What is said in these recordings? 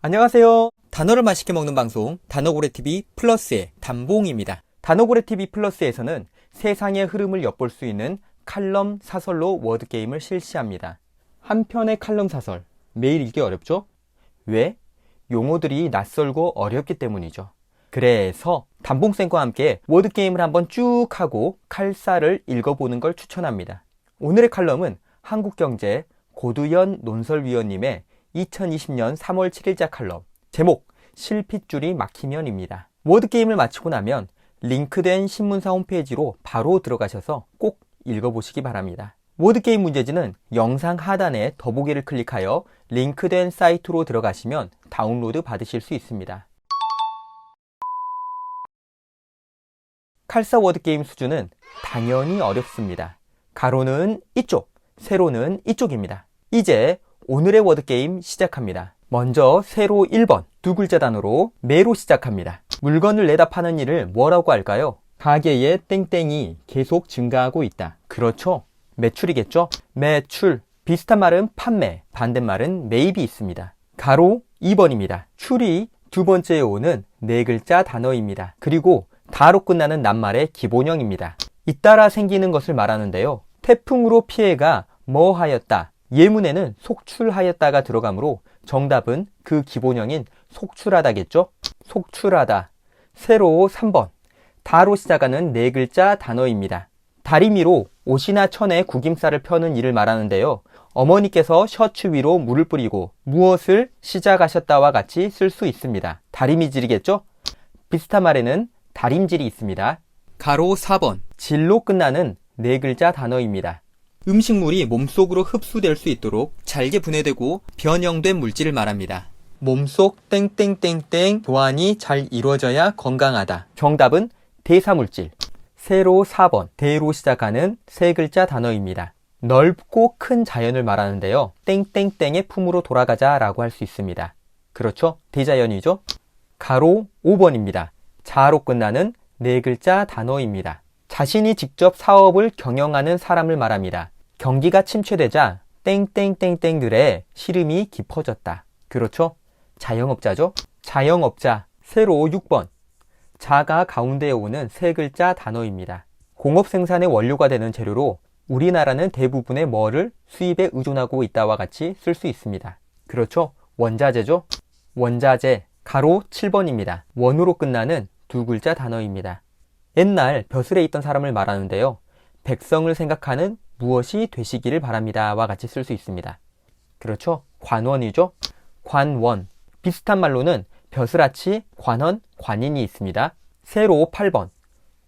안녕하세요. 단어를 맛있게 먹는 방송 단어고래TV 플러스의 단봉입니다. 단어고래TV 플러스에서는 세상의 흐름을 엿볼 수 있는 칼럼 사설로 워드 게임을 실시합니다. 한 편의 칼럼 사설, 매일 읽기 어렵죠? 왜? 용어들이 낯설고 어렵기 때문이죠. 그래서 단봉쌤과 함께 워드 게임을 한번 쭉 하고 칼사를 읽어보는 걸 추천합니다. 오늘의 칼럼은 한국경제 고두연 논설위원님의 2020년 3월 7일자 칼럼 제목 실핏줄이 막히면입니다. 워드게임을 마치고 나면 링크된 신문사 홈페이지로 바로 들어가셔서 꼭 읽어보시기 바랍니다. 워드게임 문제지는 영상 하단에 더보기를 클릭하여 링크된 사이트로 들어가시면 다운로드 받으실 수 있습니다. 칼사 워드게임 수준은 당연히 어렵습니다. 가로는 이쪽, 세로는 이쪽입니다. 이제 오늘의 워드게임 시작합니다. 먼저 세로 1번 두 글자 단어로 매로 시작합니다. 물건을 내다 파는 일을 뭐라고 할까요? 가게의 땡땡이 계속 증가하고 있다. 그렇죠? 매출이겠죠? 매출. 비슷한 말은 판매, 반대말은 매입이 있습니다. 가로 2번입니다. 출이 두 번째에 오는 네 글자 단어입니다. 그리고 다로 끝나는 낱말의 기본형입니다. 잇따라 생기는 것을 말하는데요. 태풍으로 피해가 뭐 하였다. 예문에는 속출하였다가 들어가므로 정답은 그 기본형인 속출하다겠죠? 속출하다. 세로 3번. 다로 시작하는 네 글자 단어입니다. 다리미로 옷이나 천에 구김살을 펴는 일을 말하는데요. 어머니께서 셔츠 위로 물을 뿌리고 무엇을 시작하셨다와 같이 쓸 수 있습니다. 다리미질이겠죠? 비슷한 말에는 다림질이 있습니다. 가로 4번. 질로 끝나는 네 글자 단어입니다. 음식물이 몸속으로 흡수될 수 있도록 잘게 분해되고 변형된 물질을 말합니다. 몸속 땡땡땡땡 교환이 잘 이루어져야 건강하다. 정답은 대사물질. 세로 4번. 대로 시작하는 세 글자 단어입니다. 넓고 큰 자연을 말하는데요. 땡땡땡의 품으로 돌아가자 라고 할 수 있습니다. 그렇죠? 대자연이죠? 가로 5번입니다. 자로 끝나는 네 글자 단어입니다. 자신이 직접 사업을 경영하는 사람을 말합니다. 경기가 침체되자 땡땡땡땡들의 시름이 깊어졌다. 그렇죠? 자영업자죠? 자영업자 세로 6번. 자가 가운데에 오는 세 글자 단어입니다. 공업 생산의 원료가 되는 재료로 우리나라는 대부분의 뭐를 수입에 의존하고 있다와 같이 쓸 수 있습니다. 그렇죠? 원자재죠? 원자재 가로 7번입니다. 원으로 끝나는 두 글자 단어입니다. 옛날 벼슬에 있던 사람을 말하는데요. 백성을 생각하는 무엇이 되시기를 바랍니다 와 같이 쓸 수 있습니다. 그렇죠? 관원이죠? 관원. 비슷한 말로는 벼슬아치, 관원, 관인이 있습니다. 세로 8번.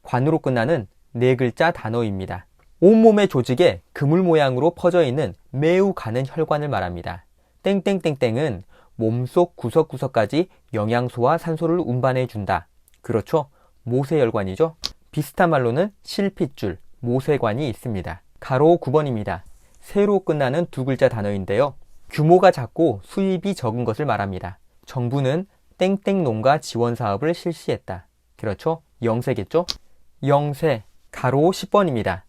관으로 끝나는 네 글자 단어입니다. 온몸의 조직에 그물 모양으로 퍼져 있는 매우 가는 혈관을 말합니다. 땡땡땡땡은 몸속 구석구석까지 영양소와 산소를 운반해 준다. 그렇죠? 모세혈관이죠? 비슷한 말로는 실핏줄, 모세관이 있습니다. 가로 9번입니다. 세로 끝나는 두 글자 단어인데요. 규모가 작고 수입이 적은 것을 말합니다. 정부는 땡땡 농가 지원 사업을 실시했다. 그렇죠? 영세겠죠? 영세, 가로 10번입니다.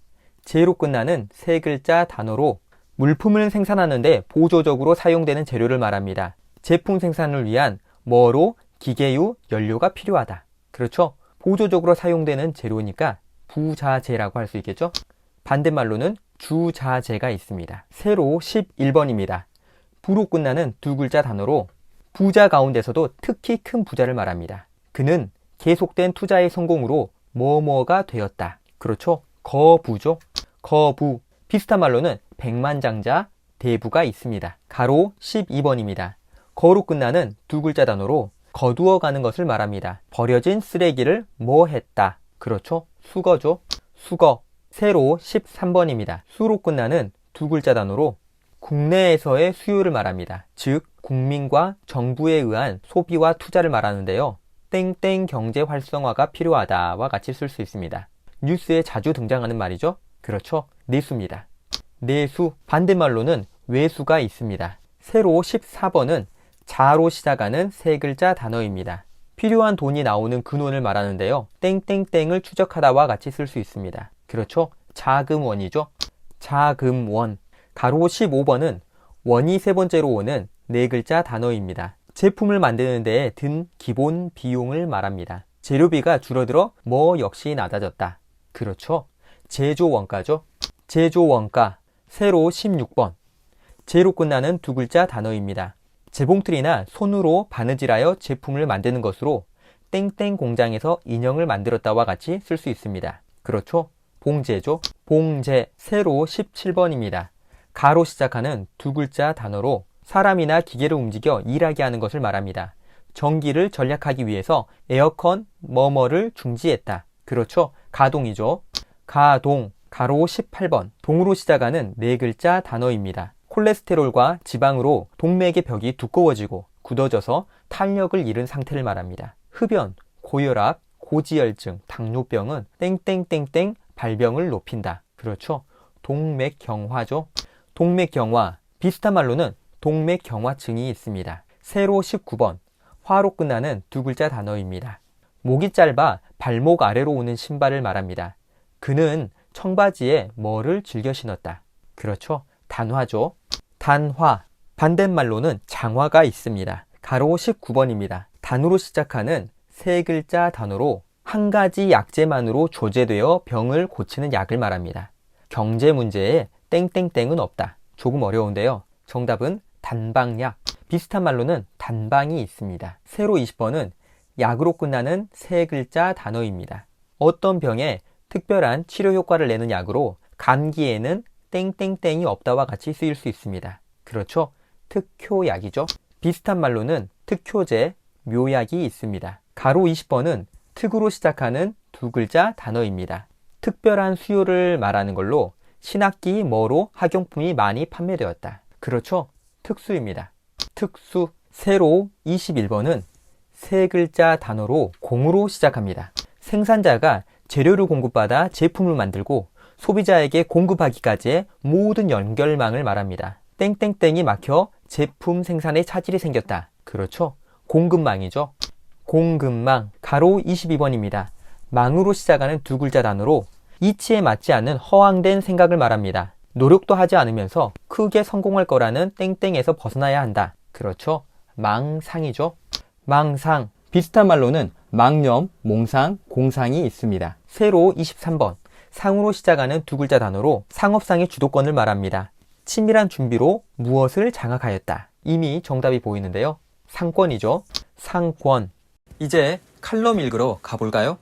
제로 끝나는 세 글자 단어로 물품을 생산하는데 보조적으로 사용되는 재료를 말합니다. 제품 생산을 위한 뭐로 기계유, 연료가 필요하다. 그렇죠? 보조적으로 사용되는 재료니까 부자재라고 할 수 있겠죠? 반대말로는 주자재가 있습니다. 세로 11번입니다. 부로 끝나는 두 글자 단어로 부자 가운데서도 특히 큰 부자를 말합니다. 그는 계속된 투자의 성공으로 뭐뭐가 되었다. 그렇죠? 거부죠? 거부. 비슷한 말로는 백만장자, 대부가 있습니다. 가로 12번입니다. 거로 끝나는 두 글자 단어로 거두어 가는 것을 말합니다. 버려진 쓰레기를 뭐 했다. 그렇죠? 수거죠? 수거. 세로 13번입니다. 수로 끝나는 두 글자 단어로 국내에서의 수요를 말합니다. 즉, 국민과 정부에 의한 소비와 투자를 말하는데요. 땡땡 경제 활성화가 필요하다와 같이 쓸 수 있습니다. 뉴스에 자주 등장하는 말이죠. 그렇죠. 내수입니다. 내수, 반대말로는 외수가 있습니다. 세로 14번은 자로 시작하는 세 글자 단어입니다. 필요한 돈이 나오는 근원을 말하는데요. 땡땡땡을 추적하다와 같이 쓸 수 있습니다. 그렇죠? 자금원이죠? 자금원. 가로 15번은 원이 세 번째로 오는 네 글자 단어입니다. 제품을 만드는 데에 든 기본 비용을 말합니다. 재료비가 줄어들어 뭐 역시 낮아졌다. 그렇죠. 제조 원가죠. 제조 원가 세로 16번. 제로 끝나는 두 글자 단어입니다. 재봉틀이나 손으로 바느질하여 제품을 만드는 것으로 땡땡 공장에서 인형을 만들었다와 같이 쓸 수 있습니다. 그렇죠? 봉제죠. 봉제 세로 17번입니다. 가로 시작하는 두 글자 단어로 사람이나 기계를 움직여 일하게 하는 것을 말합니다. 전기를 절약하기 위해서 에어컨 뭐뭐를 중지했다. 그렇죠? 가동이죠. 가동 가로 18번 동으로 시작하는 네 글자 단어입니다. 콜레스테롤과 지방으로 동맥의 벽이 두꺼워지고 굳어져서 탄력을 잃은 상태를 말합니다. 흡연, 고혈압, 고지혈증, 당뇨병은 땡땡땡땡 발병을 높인다. 그렇죠? 동맥경화죠. 동맥경화 비슷한 말로는 동맥경화증이 있습니다. 세로 19번 화로 끝나는 두 글자 단어입니다. 목이 짧아 발목 아래로 오는 신발을 말합니다. 그는 청바지에 뭐를 즐겨 신었다. 그렇죠. 단화죠. 단화. 반대말로는 장화가 있습니다. 가로 19번입니다. 단으로 시작하는 세 글자 단어로 한 가지 약재만으로 조제되어 병을 고치는 약을 말합니다. 경제 문제에 땡땡땡은 없다. 조금 어려운데요. 정답은 단방약. 비슷한 말로는 단방이 있습니다. 세로 20번은 약으로 끝나는 세 글자 단어입니다. 어떤 병에 특별한 치료 효과를 내는 약으로 감기에는 땡땡땡이 없다와 같이 쓰일 수 있습니다. 그렇죠? 특효약이죠. 비슷한 말로는 특효제, 묘약이 있습니다. 가로 20번은 특으로 시작하는 두 글자 단어입니다. 특별한 수요를 말하는 걸로 신학기 뭐로 학용품이 많이 판매되었다. 그렇죠? 특수입니다. 특수. 세로 21번은 세 글자 단어로 공으로 시작합니다. 생산자가 재료를 공급받아 제품을 만들고 소비자에게 공급하기까지의 모든 연결망을 말합니다. 땡땡땡이 막혀 제품 생산에 차질이 생겼다. 그렇죠? 공급망이죠. 공급망. 가로 22번입니다. 망으로 시작하는 두 글자 단어로 이치에 맞지 않는 허황된 생각을 말합니다. 노력도 하지 않으면서 크게 성공할 거라는 땡땡에서 벗어나야 한다. 그렇죠? 망상이죠. 망상. 비슷한 말로는 망념, 몽상, 공상이 있습니다. 세로 23번. 상으로 시작하는 두 글자 단어로 상업상의 주도권을 말합니다. 치밀한 준비로 무엇을 장악하였다. 이미 정답이 보이는데요. 상권이죠. 상권. 이제 칼럼 읽으러 가볼까요?